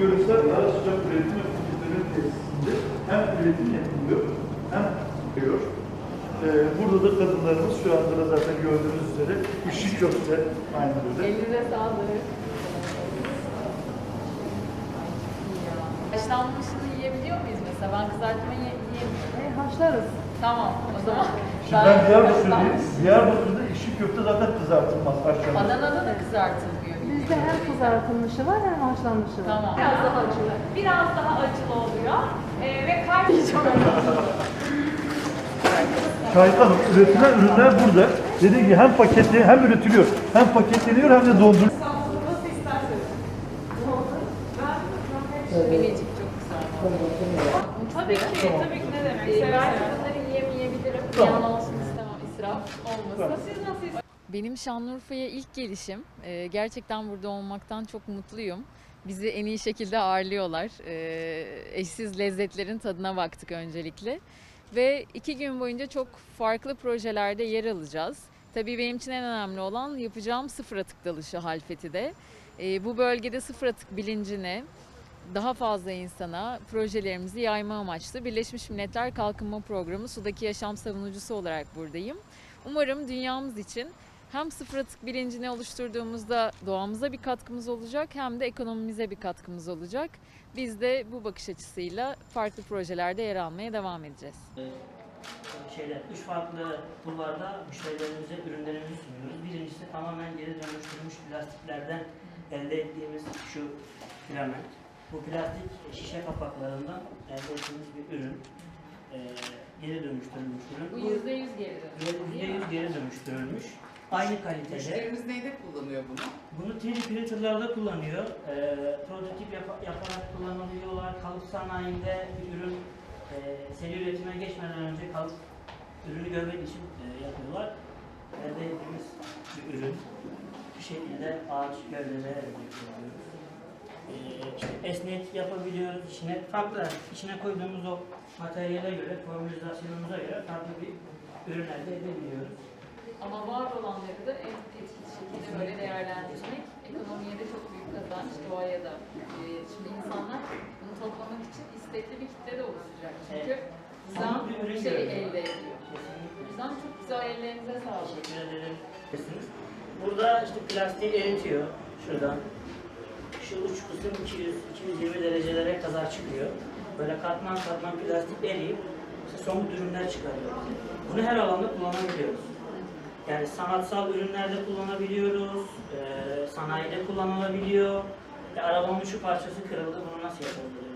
yöresel ara sıcak üretim ve tüketim tesisinde hem üretim yapılıyor hem yapıyor. Ee, burada da kadınlarımız şu anda da zaten gördüğünüz üzere işi köfte aynı böyle. Elinize sağlık. Haşlanmışını yiyebiliyor muyuz mesela? Ben kızartma ye yiyemiyorum. E, haşlarız. Tamam o zaman. Şimdi ben Diyarbakır'dayım. Diyarbakır'da işi köfte zaten kızartılmaz haşlanmaz. Adana'da da kızartılmıyor. Bizde hem kızartılmışı var hem haşlanmışı var. Tamam. Biraz daha acılı. Biraz daha acılı oluyor. Ee, ve kaymayacak. Şahika Hanım, üretilen ürünler burada. Dediğim gibi hem paketli hem üretiliyor. Hem paketleniyor hem de isterseniz. Minicik çok güzel. Tabii ki, tabii ki ne demek. Ee, ben Severseniz. bunları yiyemeyebilirim. Tamam. Ziyan olsun istemem, israf olmasın. Siz nasıl isterseniz. Benim Şanlıurfa'ya ilk gelişim. Ee, gerçekten burada olmaktan çok mutluyum. Bizi en iyi şekilde ağırlıyorlar. Ee, eşsiz lezzetlerin tadına baktık öncelikle. Ve iki gün boyunca çok farklı projelerde yer alacağız. Tabii benim için en önemli olan yapacağım sıfır atık dalışı Halfeti'de. Ee, bu bölgede sıfır atık bilincini daha fazla insana projelerimizi yayma amaçlı Birleşmiş Milletler Kalkınma Programı Sudaki Yaşam Savunucusu olarak buradayım. Umarım dünyamız için hem sıfır atık bilincini oluşturduğumuzda doğamıza bir katkımız olacak hem de ekonomimize bir katkımız olacak. Biz de bu bakış açısıyla farklı projelerde yer almaya devam edeceğiz. şeyler, üç farklı kulvarda müşterilerimize ürünlerimizi sunuyoruz. Birincisi tamamen geri dönüştürülmüş plastiklerden elde ettiğimiz şu filament. Bu plastik şişe kapaklarından elde ettiğimiz bir ürün. Ee, geri dönüştürülmüş Bu ürün. yüzde yüz geri dönüş. Yüzde yüz geri dönüştürülmüş. Aynı kalitede. Müşterimiz neyde kullanıyor bunu? Bunu 3D printerlarda kullanıyor. Ee, prototip yapa- yaparak kullanılıyorlar. Kalıp sanayinde bir ürün e, seri üretime geçmeden önce kalıp ürünü görmek için e, yapıyorlar. Elde ettiğimiz bir ürün. Bu şekilde ağaç gövdeleri elde ediyoruz. İşte esnet yapabiliyoruz. İçine farklı, içine koyduğumuz o materyale göre, formülizasyonumuza göre farklı bir ürün elde edebiliyoruz. Ama var olanları da en etkili şekilde böyle değerlendirmek ekonomiye de çok büyük kazanç, doğaya da. Ee, şimdi insanlar bunu toplamak için istekli bir kitle de oluşacak. Çünkü Evet. bir şey elde ediyor. Kesinlikle. Yüzden çok güzel ellerinize sağlık. Teşekkür ederim. Burada işte plastiği eritiyor şuradan. Şu uç kısım 200 220 derecelere kadar çıkıyor. Böyle katman katman plastik eriyip işte somut ürünler çıkarıyor. Bunu her alanda kullanabiliyoruz. Yani sanatsal ürünlerde kullanabiliyoruz, eee sanayide kullanılabiliyor. Ya arabamın şu parçası kırıldı, bunu nasıl yapabilirim diye.